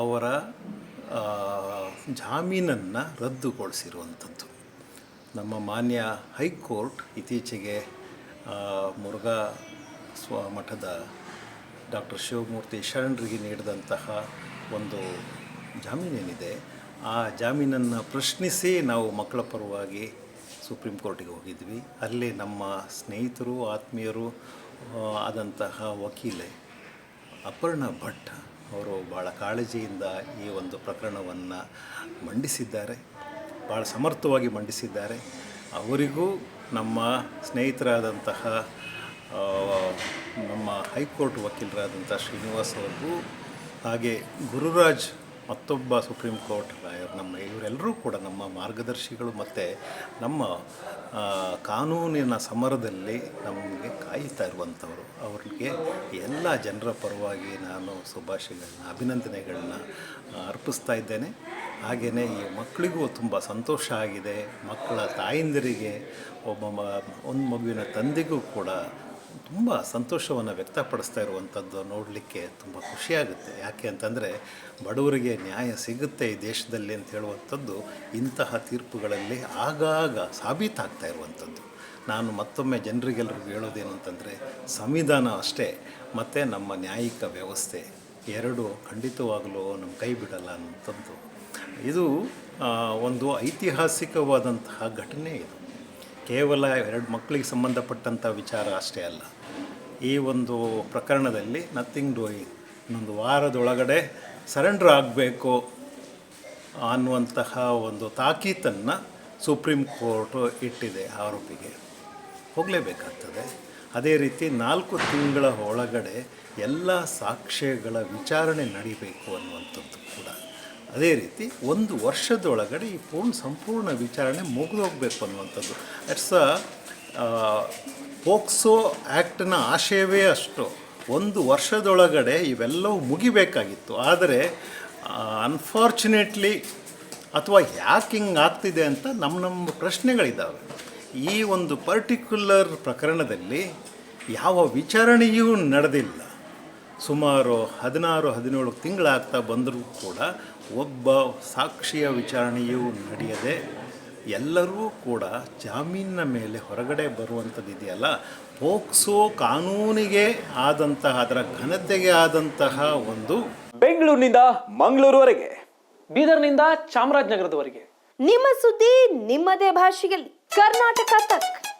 ಅವರ ಜಾಮೀನನ್ನು ರದ್ದುಗೊಳಿಸಿರುವಂಥದ್ದು. ನಮ್ಮ ಮಾನ್ಯ ಹೈಕೋರ್ಟ್ ಇತ್ತೀಚೆಗೆ ಮುರುಘಾ ಸ್ವ, ಮಠದ ಡಾಕ್ಟರ್ ಶಿವಮೂರ್ತಿ ಶರಣರಿಗೆ ನೀಡಿದಂತಹ ಒಂದು ಜಾಮೀನೇನಿದೆ. ಆ ಜಾಮೀನನ್ನು ಪ್ರಶ್ನಿಸಿ ನಾವು ಮಕ್ಕಳ ಪರವಾಗಿ ಸುಪ್ರೀಂ ಕೋರ್ಟಿಗೆ ಹೋಗಿದ್ವಿ. ಅಲ್ಲಿ ನಮ್ಮ ಸ್ನೇಹಿತರು, ಆತ್ಮೀಯರು ಆದಂತಹ ವಕೀಲೆ ಅಪರ್ಣ ಭಟ್ ಅವರು ಭಾಳ ಕಾಳಜಿಯಿಂದ ಈ ಒಂದು ಪ್ರಕರಣವನ್ನು ಮಂಡಿಸಿದ್ದಾರೆ. ಭಾಳ ಸಮರ್ಥವಾಗಿ ಮಂಡಿಸಿದ್ದಾರೆ. ಅವರಿಗೂ ನಮ್ಮ ಸ್ನೇಹಿತರಾದಂತಹ ನಮ್ಮ ಹೈಕೋರ್ಟ್ ವಕೀಲರಾದಂಥ ಶ್ರೀನಿವಾಸ್ ಅವ್ರಿಗೂ, ಹಾಗೆ ಗುರುರಾಜ್ ಮತ್ತೊಬ್ಬ ಸುಪ್ರೀಂ ಕೋರ್ಟ್ ಲಾಯರ್ ನಮ್ಮ ಇವರೆಲ್ಲರೂ ಕೂಡ ನಮ್ಮ ಮಾರ್ಗದರ್ಶಿಗಳು ಮತ್ತು ನಮ್ಮ ಕಾನೂನಿನ ಸಮರದಲ್ಲಿ ನಮಗೆ ಕಾಯ್ತಾ ಇರುವಂಥವ್ರು, ಅವ್ರಿಗೆ ಎಲ್ಲ ಜನರ ಪರವಾಗಿ ನಾನು ಶುಭಾಶಯಗಳನ್ನ, ಅಭಿನಂದನೆಗಳನ್ನ ಅರ್ಪಿಸ್ತಾ ಇದ್ದೇನೆ. ಹಾಗೆಯೇ ಈ ಮಕ್ಕಳಿಗೂ ತುಂಬ ಸಂತೋಷ ಆಗಿದೆ. ಮಕ್ಕಳ ತಾಯಂದಿರಿಗೆ, ಒಬ್ಬ ಮ, ಒಂದು ಮಗುವಿನ ತಂದೆಗೂ ಕೂಡ ತುಂಬ ಸಂತೋಷವನ್ನು ವ್ಯಕ್ತಪಡಿಸ್ತಾ ಇರುವಂಥದ್ದು ನೋಡಲಿಕ್ಕೆ ತುಂಬ ಖುಷಿಯಾಗುತ್ತೆ. ಯಾಕೆ ಅಂತಂದರೆ, ಬಡವರಿಗೆ ನ್ಯಾಯ ಸಿಗುತ್ತೆ ಈ ದೇಶದಲ್ಲಿ ಅಂತ ಹೇಳುವಂಥದ್ದು ಇಂತಹ ತೀರ್ಪುಗಳಲ್ಲಿ ಆಗಾಗ ಸಾಬೀತಾಗ್ತಾ ಇರುವಂಥದ್ದು. ನಾನು ಮತ್ತೊಮ್ಮೆ ಜನರಿಗೆಲ್ಲರಿಗೂ ಹೇಳೋದೇನು ಅಂತಂದರೆ ಸಂವಿಧಾನ ಅಷ್ಟೇ, ಮತ್ತು ನಮ್ಮ ನ್ಯಾಯಿಕ ವ್ಯವಸ್ಥೆ ಎರಡು ಖಂಡಿತವಾಗಲೂ ನಮ್ಮ ಕೈ ಬಿಡಲ್ಲ ಅನ್ನೋಂಥದ್ದು ಇದು ಒಂದು ಐತಿಹಾಸಿಕವಾದಂತಹ ಘಟನೆ ಇದು. ಕೇವಲ ಎರಡು ಮಕ್ಕಳಿಗೆ ಸಂಬಂಧಪಟ್ಟಂಥ ವಿಚಾರ ಅಷ್ಟೇ ಅಲ್ಲ. ಈ ಒಂದು ಪ್ರಕರಣದಲ್ಲಿ ನಥಿಂಗ್ ಡೂಯಿಂಗ್ ಇನ್ನೊಂದು ವಾರದೊಳಗಡೆ ಸರೆಂಡರ್ ಆಗಬೇಕು ಅನ್ನುವಂತಹ ಒಂದು ತಾಕೀತನ್ನು ಸುಪ್ರೀಂ ಕೋರ್ಟು ಇಟ್ಟಿದೆ ಆರೋಪಿಗೆ. ಹೋಗಲೇಬೇಕಾಗ್ತದೆ. ಅದೇ ರೀತಿ ನಾಲ್ಕು ತಿಂಗಳ ಒಳಗಡೆ ಎಲ್ಲ ಸಾಕ್ಷ್ಯಗಳ ವಿಚಾರಣೆ ನಡಿಬೇಕು ಅನ್ನುವಂಥದ್ದು ಕೂಡ. ಅದೇ ರೀತಿ ಒಂದು ವರ್ಷದೊಳಗಡೆ ಈ ಪೂರ್ಣ ಸಂಪೂರ್ಣ ವಿಚಾರಣೆ ಮುಗಿದೋಗ್ಬೇಕು ಅನ್ನುವಂಥದ್ದು. ಇಟ್ಸ್ ಅ ಪೋಕ್ಸೋ ಆ್ಯಕ್ಟ್ನ ಆಶಯವೇ ಅಷ್ಟು. ಒಂದು ವರ್ಷದೊಳಗಡೆ ಇವೆಲ್ಲವೂ ಮುಗಿಬೇಕಾಗಿತ್ತು. ಆದರೆ ಅನ್ಫಾರ್ಚುನೇಟ್ಲಿ ಅಥವಾ ಯಾಕೆ ಹಿಂಗೆ ಆಗ್ತಿದೆ ಅಂತ ನಮ್ಮ ನಮ್ಮ ಪ್ರಶ್ನೆಗಳಿದ್ದಾವೆ ಈ ಒಂದು ಪರ್ಟಿಕ್ಯುಲರ್ ಪ್ರಕರಣದಲ್ಲಿ ಯಾವ ವಿಚಾರಣೆಯೂ ನಡೆದಿಲ್ಲ. ಸುಮಾರು ಹದಿನಾರು ಹದಿನೇಳು ತಿಂಗಳಾಗ್ತಾ ಬಂದರೂ ಕೂಡ ಒಬ್ಬ ಸಾಕ್ಷಿಯ ವಿಚಾರಣೆಯೂ ನಡೆಯದೆ ಎಲ್ಲರೂ ಕೂಡ ಜಾಮೀನಿನ ಮೇಲೆ ಹೊರಗಡೆ ಬರುವಂಥದ್ದು ಇದೆಯಲ್ಲ ಪೋಕ್ಸೋ ಕಾನೂನಿಗೆ ಆದಂತಹ ಅದರ ಘನತೆಗೆ ಆದಂತಹ ಒಂದು ಬೆಂಗಳೂರಿನಿಂದ ಮಂಗಳೂರುವರೆಗೆ ಬೀದರ್ನಿಂದ ಚಾಮರಾಜನಗರದವರೆಗೆ. ನಿಮ್ಮ ಸುದ್ದಿ ನಿಮ್ಮದೇ ಭಾಷೆಯಲ್ಲಿ. कर्नाटका तक।